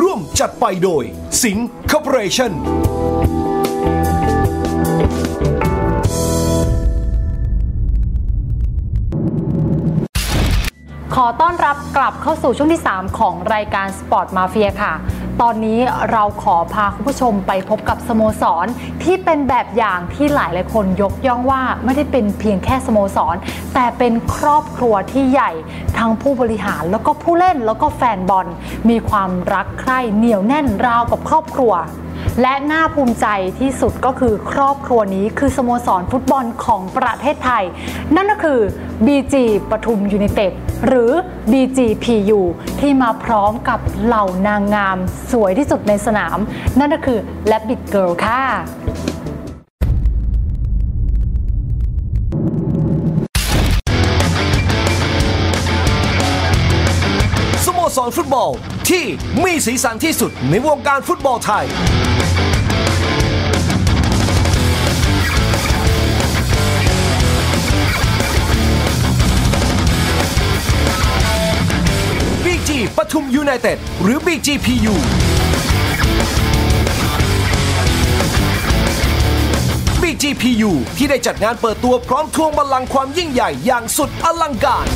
ร่วมจัดไปโดย สิงห์คอร์ปอเรชั่นขอต้อนรับกลับเข้าสู่ช่วงที่ 3 ของรายการสปอร์ตมาเฟียค่ะ ตอนนี้เราขอพาคุณผู้ชมไปพบกับสโมสร ที่เป็นแบบอย่างที่หลายหลายคนยกย่องว่าไม่ได้เป็นเพียงแค่สโมสร แต่เป็นครอบครัวที่ใหญ่ ทั้งผู้บริหารแล้วก็ผู้เล่นแล้วก็แฟนบอลมีความรักใคร่เหนียวแน่นราวกับครอบครัว และน่าภูมิใจที่สุดก็คือครอบครัวนี้คือสโมสรฟุตบอลของประเทศไทย นั่นก็คือ BG ปทุมยูไนเต็ดหรือ BGPU ที่มาพร้อมกับเหล่านางงามสวยที่สุดในสนาม นั่นก็คือ Rabbit Girl ค่ะสโมสรฟุตบอลที่มีสีสันที่สุดในวงการฟุตบอลไทย ยูไนเต็ดหรือ BGPU BGPU ที่ได้จัดงานเปิดตัวพร้อมทวงบัลลังก์ความยิ่งใหญ่อย่างสุดอลังการ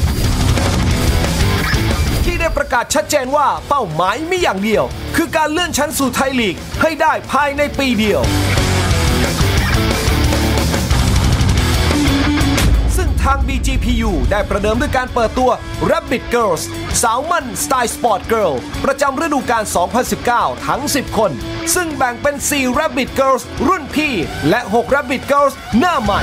ที่ได้ประกาศชัดเจนว่าเป้าหมายมีอย่างเดียว คือการเลื่อนชั้นสู่ไทยลีกให้ได้ภายในปีเดียว GPU ได้ประเดิมด้วยการเปิดตัว Rabbit Girls สาวมั่นสไตล์สปอร์ตเกิร์ลประจำฤดูกาล 2019 ทั้ง 10 คน ซึ่งแบ่งเป็น 4 Rabbit Girls รุ่นพี่ และ 6 Rabbit Girls หน้าใหม่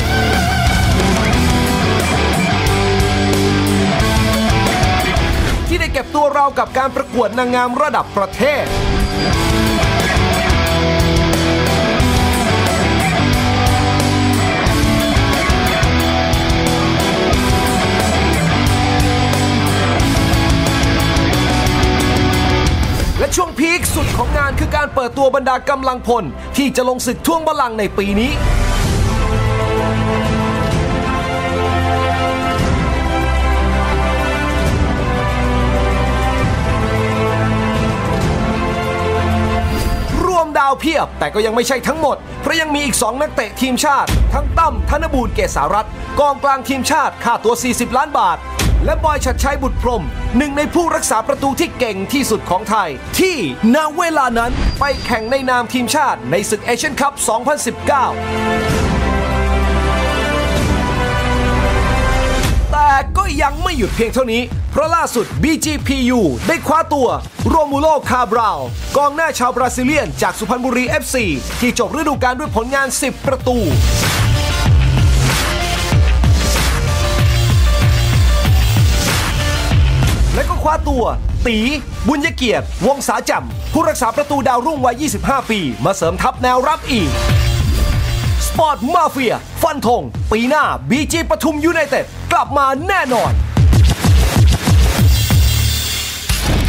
ที่ได้เก็บตัวเรากับการประกวดนางงามระดับประเทศ สุดของงานคือการเปิดตัวบรรดากำลังพล ที่จะลงศึกท่วงบัลลังก์ในปีนี้รวมดาวเพียบ แต่ก็ยังไม่ใช่ทั้งหมด เพราะยังมีอีก 2 นักเตะทีมชาติ ทั้งตั้มธนบูรณ์เกษารัตน์กองกลางทีมชาติค่าตัว 40 ล้านบาท และบอยชัดชัยบุตรพรมหนึ่งในผู้รักษาประตูที่เก่งที่สุดของไทย ที่ณเวลานั้นไปแข่งในนามทีมชาติในศึกเอเชียนคัพ 2019 แต่ก็ยังไม่หยุดเพียงเท่านี้ เพราะล่าสุด BGPU ได้คว้าตัวโรมูโลคาบราวกองหน้าชาวบราซิเลียนจากสุพรรณบุรี FC ที่จบฤดูกาลด้วยผลงาน 10 ประตู ตัว ตี บุญยเกียรติ วงศาจำผู้รักษาประตูดาวรุ่งวัย 25 ปี มาเสริมทัพแนวรับอีก สปอร์ตมาเฟีย ฟันธงปีหน้าบีจีปทุมยูไนเต็ดกลับมาแน่นอน